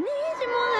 ねえ、ジモ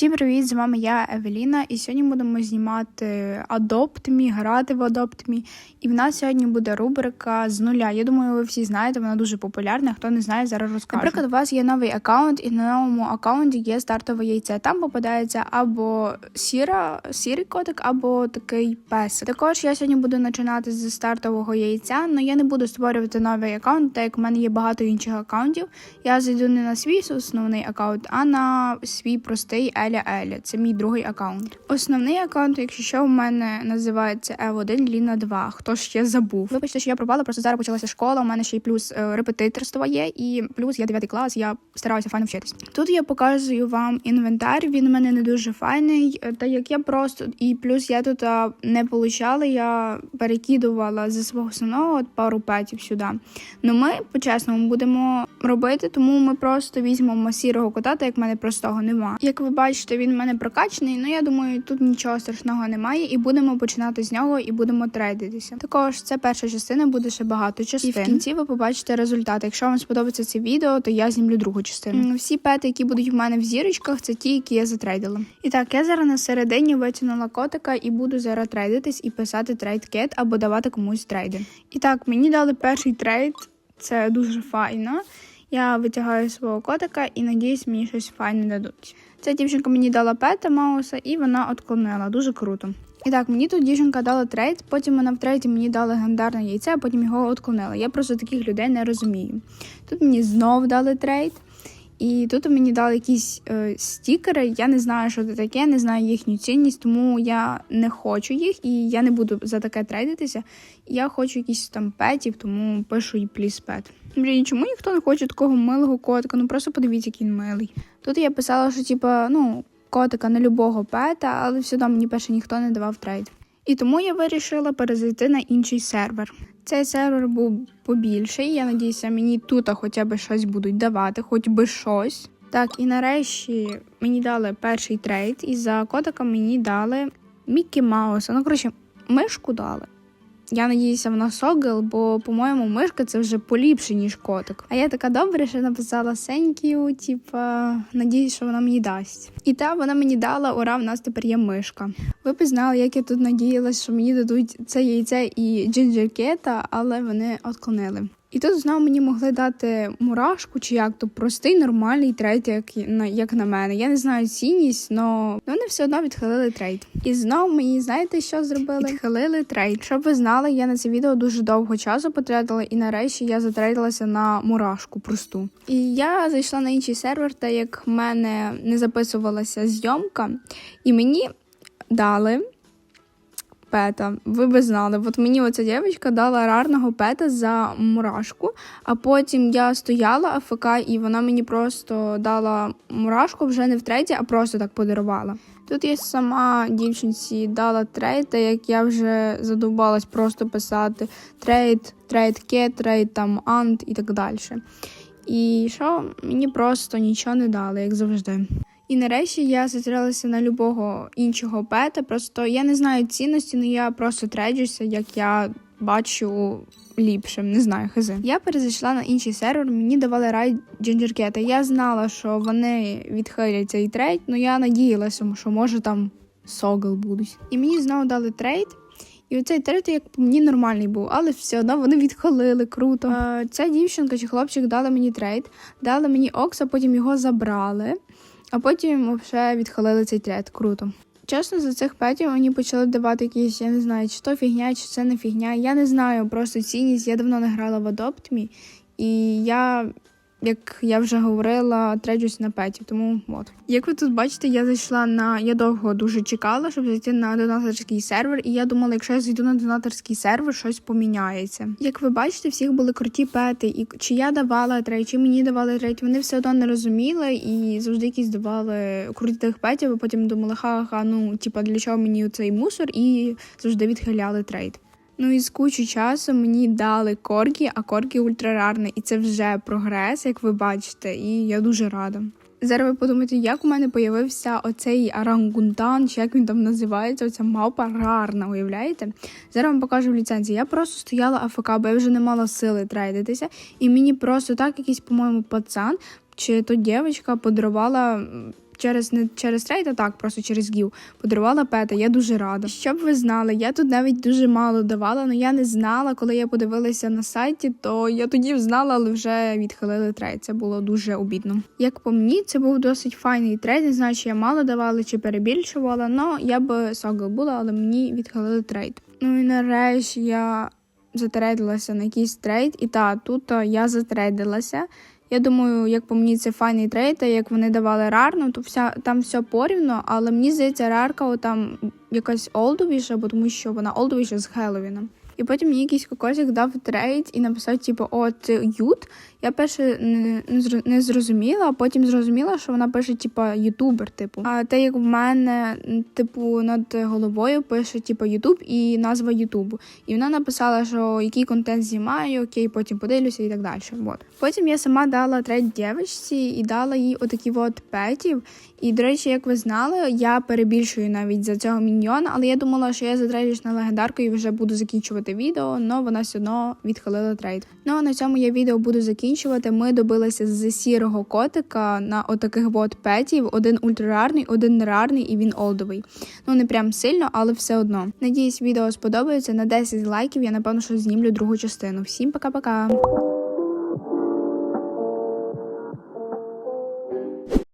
Всім привіт! З вами я Евеліна, і сьогодні будемо знімати Adopt Me, грати в Adopt Me. І в нас сьогодні буде рубрика з нуля. Я думаю, ви всі знаєте, вона дуже популярна. Хто не знає, зараз розкажу. Наприклад, у вас є новий аккаунт, і на новому аккаунті є стартове яйце. Там попадається або сіра, сірий котик, або такий песик. Також я сьогодні буду починати з стартового яйця, але я не буду створювати новий аккаунт, так як в мене є багато інших аккаунтів. Я зайду не на свій основний аккаунт, а на свій простий Еля Еля. Це мій другий аккаунт. Основний аккаунт, якщо що, у мене називається Ev1 Ліна 2. Хто ще забув? Вибачте, що я пропала, просто зараз почалася школа. У мене ще й плюс е, репетиторство є, і плюс я 9 клас, я стараюся файно вчитись. Тут я показую вам інвентар. Він у мене не дуже файний, е, та як я просто і плюс я тут не получала, я перекидувала зі свого основного от пару петів сюди. Ну ми по-чесному будемо робити, тому ми просто візьмемо сірого кота, так як в мене простого нема. Як ви бачите, він в мене прокачаний, ну я думаю, тут нічого страшного немає, і будемо починати з нього і будемо трейдитися. Також це перша частина, буде ще багато частин. І в кінці ви побачите результат. Якщо вам сподобається це відео, то я знімлю другу частину. Всі пети, які будуть в мене в зірочках, це ті, які я затрейдила. І так, я зараз на середині витягнула котика і буду зараз трейдитись і писати трейд кет або давати комусь трейди. І так, мені дали перший трейд. Це дуже файно. Я витягаю свого котика і надіюсь, мені щось файне дадуть. Ця дівчинка мені дала пета Мауса, і вона отклонила. Дуже круто. І так, мені тут дівчинка дала трейд, потім вона в трейді мені дала легендарне яйце, а потім його отклонила. Я просто таких людей не розумію. Тут мені знов дали трейд. І тут мені дали якісь е, стікери. Я не знаю, що це таке, не знаю їхню цінність, тому я не хочу їх і я не буду за таке трейдитися. Я хочу якісь там петів, тому пишу і пліс пет. Блін, чому ніхто не хоче такого милого котика? Ну просто подивіться, який він милий. Тут я писала, що типа, ну, котика не любого пета, але все одно мені перше ніхто не давав трейд. І тому я вирішила перезайти на інший сервер. Цей сервер був побільший. Я надіюся, мені тут хоча б щось будуть давати, хоч би щось. Так, і нарешті мені дали перший трейд, і за котика мені дали Мікі Мауса. Ну, коротше, мишку дали. Я надіюся, вона согл, бо, по-моєму, мишка це вже поліпше, ніж котик. А я така добре, що написала сенькію, типа, надіюсь, що вона мені дасть. І та вона мені дала, ура, в нас тепер є мишка. Ви б знали, як я тут надіялась, що мені дадуть це яйце і джинджеркета, але вони отклонили. І тут знову мені могли дати мурашку чи як то простий, нормальний трейд, як на як на мене. Я не знаю цінність, але вони все одно відхилили трейд. І знову мені знаєте, що зробили? Відхилили трейд. Щоб ви знали, я на це відео дуже довго часу потратила, і нарешті я затрейдилася на мурашку просту. І я зайшла на інший сервер, та як в мене не записувалася зйомка, і мені дали пета. Ви би знали. От мені оця дівчинка дала рарного пета за мурашку, а потім я стояла АФК, і вона мені просто дала мурашку вже не в треті, а просто так подарувала. Тут я сама дівчинці дала трейд, як я вже задовбалась просто писати трейд, трейд кет, трейд там ант і так далі. І що мені просто нічого не дали, як завжди. І нарешті я затралася на любого іншого пета. Просто я не знаю цінності, але я просто трейджуся, як я бачу ліпшим. Не знаю, хизи. Я перезайшла на інший сервер, мені давали рай джинджеркета. Я знала, що вони відхилять цей трейд, але я надіялася, що може там согл будуть. І мені знову дали трейд. І оцей трейд, як по мені нормальний був, але все одно вони відхилили круто. Е, Ця дівчинка чи хлопчик дали мені трейд, дали мені окс, а потім його забрали. А потім вже відхилили цей трет. Круто. Чесно, за цих петів мені почали давати якісь, я не знаю, чи то фігня, чи це не фігня. Я не знаю просто цінність. Я давно не грала в Me, і я, як я вже говорила, треджусь на петів. Тому от. Як ви тут бачите, я зайшла на. Я довго дуже чекала, щоб зайти на донаторський сервер, і я думала, якщо я зайду на донаторський сервер, щось поміняється. Як ви бачите, всіх були круті пети, і чи я давала трейд, чи мені давали трейд, вони все одно не розуміли і завжди якісь давали крутих петів, а потім думали, ха-ха, ну типа для чого мені цей мусор, і завжди відхиляли трейд. Ну і з кучу часу мені дали коргі, а коргі ультрарарне, і це вже прогрес, як ви бачите, і я дуже рада. Зараз ви подумаєте, як у мене появився оцей арангутан, чи як він там називається, оця мавпа рарна, уявляєте? Зараз вам покажу в ліцензії. Я просто стояла АФК, бо я вже не мала сили трейдитися, і мені просто так якийсь, по-моєму, пацан чи то дівчинка подарувала. Через не через трейд, а так, просто через гів подарувала пета. Я дуже рада. Щоб ви знали, я тут навіть дуже мало давала, але я не знала, коли я подивилася на сайті, то я тоді знала, але вже відхилили трейд. Це було дуже обідно. Як по мені, це був досить файний трейд. Не знаю, чи я мало давала, чи перебільшувала, але я б согл була, але мені відхилили трейд. Ну і нарешті я затрейдилася на якийсь трейд, і та тут я затрейдилася. Я думаю, як по мені це файний трейд, а як вони давали рарну, то вся там все порівно, але мені здається, рарка там якась олдовіша, бо тому що вона олдовіша з Хеллоуіном. І потім мені якийсь кокосик дав трейд і написав, типу, о, це ют. Я перше не, не, зро- не зрозуміла, а потім зрозуміла, що вона пише, типу, ютубер, типу. А те, як в мене, типу, над головою пише, типу, ютуб і назва Ютубу. І вона написала, що який контент знімаю, окей, потім подивлюся і так далі. Вот. Потім я сама дала трейд дівчинці і дала їй отакі от петів. І, до речі, як ви знали, я перебільшую навіть за цього міньйона, але я думала, що я затрейдюсь на легендарку і вже буду закінчувати відео, але вона все одно відхилила трейд. Ну а на цьому я відео буду закінчувати. Ми добилися з сірого котика на отаких от петів: один ультрарарний, один нерарний і він олдовий. Ну не прям сильно, але все одно. Надіюсь, відео сподобається. На 10 лайків я напевно що знімлю другу частину. Всім пока-пока.